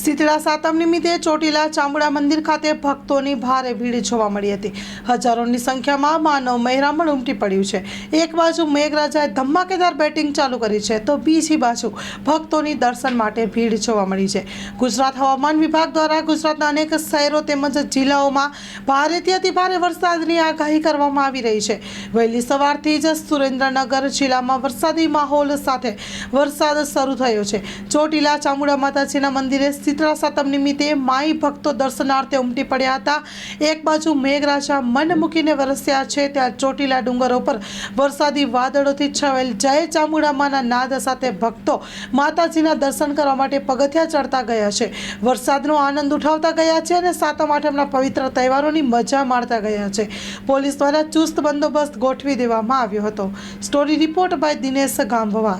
શીતળા સાતમ નિમિત્તે ચોટીલા ચામુંડા મંદિર ખાતે ભક્તોની ભારે ભીડ જોવા મળી હતી. હજારોની સંખ્યામાં માનવ મહેરામણ ઉમટી પડ્યું છે. એક બાજુ મેઘરાજાએ ધમાકેદાર બેટિંગ ચાલુ કરી છે, તો બીજી બાજુ ભક્તોની દર્શન માટે ભીડ જોવા મળી છે. ગુજરાત હવામાન વિભાગ દ્વારા ગુજરાતના અનેક શહેરો તેમજ જિલ્લાઓમાં ભારેથી અતિ ભારે વરસાદની આગાહી કરવામાં આવી રહી છે. વહેલી સવારથી જ સુરેન્દ્રનગર જિલ્લામાં વરસાદી માહોલ સાથે વરસાદ શરૂ થયો છે. ચોટીલા ચામુંડા માતાજીના મંદિરે શીતળા સાતમ નિમિત્તે માઈ ભક્તો દર્શનાર્થે ઉમટી પડ્યા હતા. એક બાજુ મેઘરાજા મન મૂકીને વરસ્યા છે, ત્યાં ચોટીલા ડુંગરો પર વરસાદી વાદળોથી છવાયેલ જય ચામુંડામાના નાદ સાથે ભક્તો માતાજીના દર્શન કરવા માટે પગથિયા ચડતા ગયા છે. વરસાદનો આનંદ ઉઠાવતા ગયા છે અને સાતમ આઠમના પવિત્ર તહેવારોની મજા માણતા ગયા છે. પોલીસ દ્વારા ચુસ્ત બંદોબસ્ત ગોઠવી દેવામાં આવ્યો હતો. Story report by Dinesh Gambhava.